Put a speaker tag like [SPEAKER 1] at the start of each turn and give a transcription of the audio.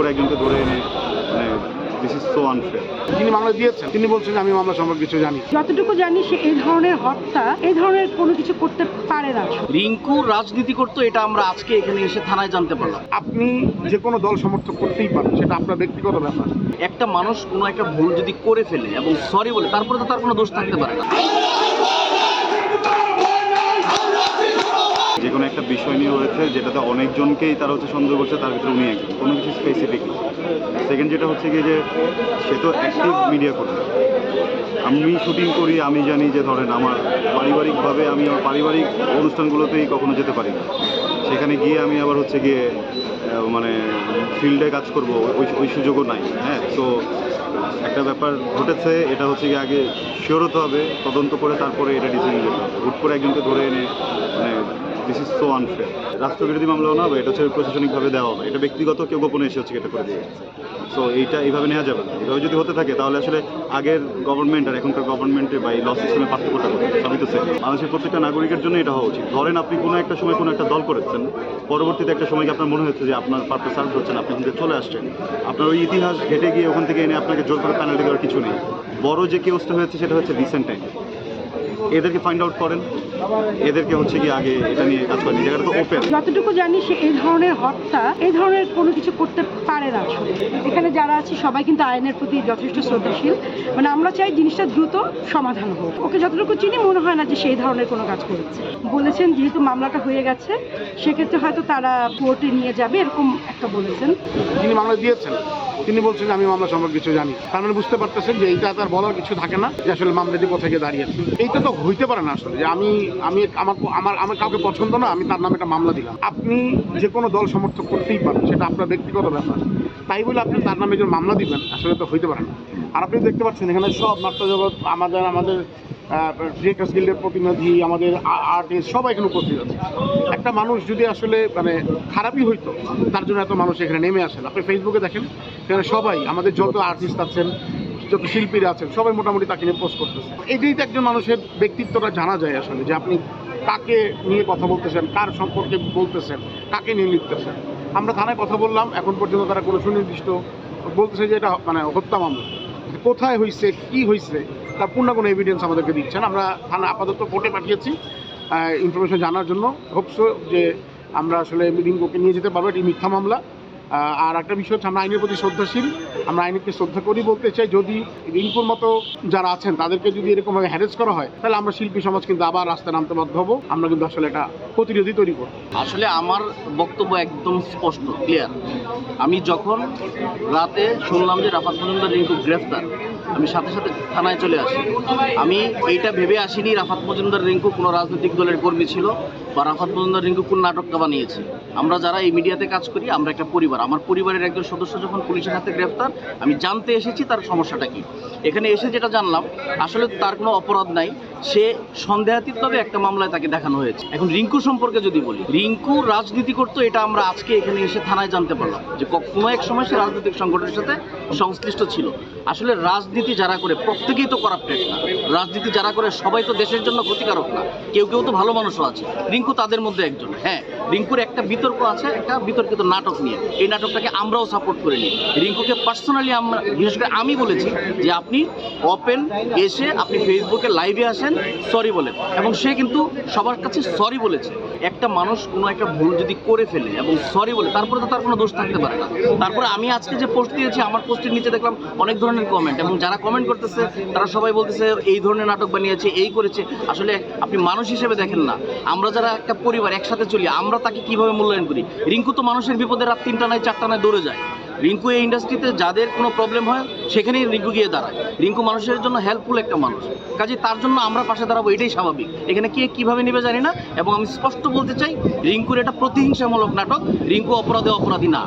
[SPEAKER 1] করে একজনকে ধরে এনে মানে দিস ইজ সো আনফেয়ার
[SPEAKER 2] যিনি মামলা দিয়েছেন তিনি বলছেন যে আমি মামলা সম্পর্কে কিছু জানি।
[SPEAKER 3] যতটুকু জানি সে এই ধরনের হত্যা এই ধরনের কোনো কিছু করতে পারে না।
[SPEAKER 4] রিঙ্কু রাজনীতি করতো এটা আমরা আজকে এখানে এসে থানায় জানতে পারলাম।
[SPEAKER 2] আপনি যে কোনো দল সমর্থন করতেই পারেন সেটা আপনার ব্যক্তিগত ব্যাপার।
[SPEAKER 4] একটা মানুষ কোনো একটা ভুল যদি করে ফেলে এবং সরি বলে তারপরে তো তার কোনো দোষ থাকতে পারে না।
[SPEAKER 1] যে কোনো একটা বিষয় নিয়ে হয়েছে যেটাতে অনেকজনকেই তারা হচ্ছে সন্দেহ করছে, তার ভিতরে উনি একজন। কোনো কিছু স্পেসিফিক সেকেন্ড যেটা হচ্ছে কি যে, সে তো অ্যাক্টিভ মিডিয়া করে আমি শুটিং করি, আমি জানি যে ধরেন আমার পারিবারিকভাবে আমি আমার পারিবারিক অনুষ্ঠানগুলোতেই কখনো যেতে পারি না। সেখানে গিয়ে আমি আবার হচ্ছে গিয়ে মানে ফিল্ডে কাজ করব, ওই ওই সুযোগও নাই হ্যাঁ? তো একটা ব্যাপার ঘটেছে, এটা হচ্ছে গিয়ে আগে শিওর হতে হবে, তদন্ত করে তারপরে এটা ডিসিশন নিতে হবে। হুট করে একজনকে ধরে এনে মানে দিস ইজ সো আনফেয়ার রাষ্ট্রবিরোধী মামলাও না এটা হচ্ছে প্রশাসনিকভাবে দেওয়া হবে। এটা ব্যক্তিগত কেউ গোপনে এসে হচ্ছে এটা করে দিয়ে সো এইটা এইভাবে নেওয়া যাবে না। এইভাবে যদি হতে থাকে, তাহলে আসলে আগের গভর্নমেন্ট আর এখনকার গভর্নমেন্টের বা এই ল সিস্টেমের পার্থক্যটা? সবই তো সেম বাংলাদেশের প্রত্যেকটা নাগরিকের জন্য এটা হওয়া উচিত। ধরেন আপনি কোনো একটা সময় কোনো একটা দল করেছেন, পরবর্তীতে একটা সময় আপনার মনে হচ্ছে যে আপনার পার্পে সার্ভ হচ্ছে না, আপনি থেকে চলে আসছেন। আপনার ওই ইতিহাস ঘেটে গিয়ে ওখান থেকে এনে আপনাকে জোর করে পেনাল্টি দেওয়ার কিছু নেই। বড় যে কেসটা হয়েছে, সেটা হচ্ছে রিসেন্ট টাইম এদেরকে ফাইন্ড আউট করেন। এদেরকে হচ্ছে কি আগে এটা নিয়ে কাজ করেন। জায়গাটা তো ওপেন
[SPEAKER 3] যতটুকু জানি সে এই ধরনের হত্যা এই ধরনের কোনো কিছু করতে পারে না আসলে। এখানে যারা আছে সবাই কিন্তু আইনের প্রতি যথেষ্ট শ্রদ্ধাশীল। মানে আমরা চাই জিনিসটা দ্রুত সমাধান হোক। ওকে যতটুকু চিনি মনে হয় না যে সেই ধরনের কোনো কাজ করেছে। বলেছেন যেহেতু মামলাটা হয়ে গেছে সেক্ষেত্রে হয়তো তারা কোর্টে নিয়ে যাবে এরকম একটা বলেছেন।
[SPEAKER 2] যিনি মামলা দিয়েছেন? তিনি বলছেন আমি মামলা সম্পর্কে কিছু জানি। তার মানে বুঝতে পারতেছেন যে এইটা তার বলার কিছু থাকে না যে আসলে মামলাটি কোথায় গিয়ে দাঁড়িয়েছে। এইটা তো হইতে পারে না আসলে যে আমি আমি আমার আমার আমার কাউকে পছন্দ না, আমি তার নামে একটা মামলা দিলাম। আপনি যে কোনো দল সমর্থক করতেই পারেন, সেটা আপনার ব্যক্তিগত ব্যাপার। তাই বলে আপনি তার নামে যে মামলা দিবেন, আসলে তো হইতে পারে না। আর আপনি দেখতে পাচ্ছেন এখানে সব নাট্য জগৎ, আমাদের আমাদের ডিরেক্টার্স গিল্ডের প্রতিনিধি, আমাদের আর্টিস্ট সবাই এখানে উপস্থিত আছে। একটা মানুষ যদি আসলে মানে খারাপই হইতো, তার জন্য এত মানুষ এখানে নেমে আসেন আপনি ফেসবুকে দেখেন সেখানে সবাই, আমাদের যত আর্টিস্ট আছেন, যত শিল্পীরা আছেন, সবাই মোটামুটি তাকে নিয়ে পোস্ট করতেছে। এটাই তো একজন মানুষের ব্যক্তিত্বটা জানা যায় আসলে, যে আপনি কাকে নিয়ে কথা বলতেছেন, কার সম্পর্কে বলতেছেন, কাকে নিয়ে লিখতেছেন। আমরা থানায় কথা বললাম, এখন পর্যন্ত তারা কোনো সুনির্দিষ্ট বলতেছে যে এটা মানে হত্যা মামলা। কোথায় হয়েছে কি হয়েছে তার পূর্ণ কোনো এভিডেন্স আমাদেরকে দিচ্ছেন। আমরা থানা আপাতত কোর্টে পাঠিয়েছি ইনফরমেশন জানার জন্য। হোপসো যে আমরা আসলে রিঙ্গোকে নিয়ে যেতে পারব, এটি মিথ্যা মামলা। আর একটা বিষয় হচ্ছে, আমরা আইনের প্রতি শ্রদ্ধাশীল। আমরা আইনকে শ্রদ্ধা করি বলতে চাই, যদি রিঙ্কুর মতো যারা আছেন, তাদেরকে যদি এরকমভাবে হ্যারেস করা হয়, তাহলে আমরা শিল্পী সমাজ কিন্তু আবার রাস্তায় নামতে বাধ্য হব। আমরা কিন্তু আসলে এটা প্রতিরোধী তৈরি করব।
[SPEAKER 4] আসলে আমার বক্তব্য একদম স্পষ্ট ক্লিয়ার আমি যখন রাতে শুনলাম যে রাফাত মজুমদার রিঙ্কু গ্রেফতার আমি সাথে সাথে থানায় চলে আসি। আমি এইটা ভেবে আসিনি রাফাত মজুমদার রিঙ্কু কোনো রাজনৈতিক দলের কর্মী ছিল বা রাফাত মজুমদার রিঙ্কু কোন নাটকটা বানিয়েছে আমরা যারা এই মিডিয়াতে কাজ করি, আমরা একটা পরিবার। আমার পরিবারের একজন সদস্য যখন পুলিশের হাতে গ্রেফতার, আমি জানতে এসেছি তার সমস্যাটা কি। এখানে এসে যেটা জানলাম, আসলে তার কোনো অপরাধ নাই। সে সন্দেহাতীতভাবে একটা মামলায় তাকে দেখানো হয়েছে। এখন রিঙ্কু সম্পর্কে যদি বলি, রিঙ্কু রাজনীতি করতো, এটা আমরা আজকে এখানে এসে থানায় জানতে পারলাম যে কোনো এক সময় সে রাজনৈতিক সংগঠনের সাথে সংশ্লিষ্ট ছিল। আসলে রাজনীতি যারা করে, প্রত্যেকেই তো করাপ্টেড না। রাজনীতি যারা করে, সবাই তো দেশের জন্য ক্ষতিকারক না। কেউ কেউ তো ভালো মানুষও আছে। রিঙ্কু তাদের মধ্যে একজন। হ্যাঁ রিঙ্কুর একটা বিতর্ক আছে, একটা বিতর্কিত নাটক নিয়ে। এই নাটকটাকে আমরাও সাপোর্ট করে নিই। রিঙ্কুকে পার্সোনালি আমরা, বিশেষ করে আমি বলেছি যে আপনি ওপেন এসে আপনি ফেসবুকে লাইভে আসেন সরি বলেন। এবং সে কিন্তু সবার কাছে সরি বলেছে। একটা মানুষ কোনো একটা ভুল যদি করে ফেলে এবং সরি বলে, তারপরে তো তার কোনো দোষ থাকতে পারে না। তারপরে আমি আজকে যে পোস্ট দিয়েছি, আমার পোস্টের নিচে দেখলাম অনেক ধরনের কমেন্ট এবং যারা কমেন্ট করতেছে, তারা সবাই বলতেছে, এই ধরনের নাটক বানিয়েছে, এই করেছে। আসলে আপনি মানুষ হিসেবে দেখেন না। আমরা যারা একটা পরিবার, একসাথে চলি, আমরা তাকে কীভাবে মূল্যায়ন করি? রিঙ্কু তো মানুষের বিপদে রাত তিনটা নয়, চারটা নয় দৌড়ে যায়। রিঙ্কু এই ইন্ডাস্ট্রিতে যাদের কোনো প্রবলেম হয়, সেখানেই রিঙ্কু গিয়ে দাঁড়ায়। রিঙ্কু মানুষের জন্য হেল্পফুল একটা মানুষ। কাজে তার জন্য আমরা পাশে দাঁড়াবো, এটাই স্বাভাবিক। এখানে কে কীভাবে নেবে জানি না, এবং আমি স্পষ্ট বলতে চাই, রিঙ্কুর এটা প্রতিহিংসামূলক নাটক, রিঙ্কু অপরাধে অপরাধী না।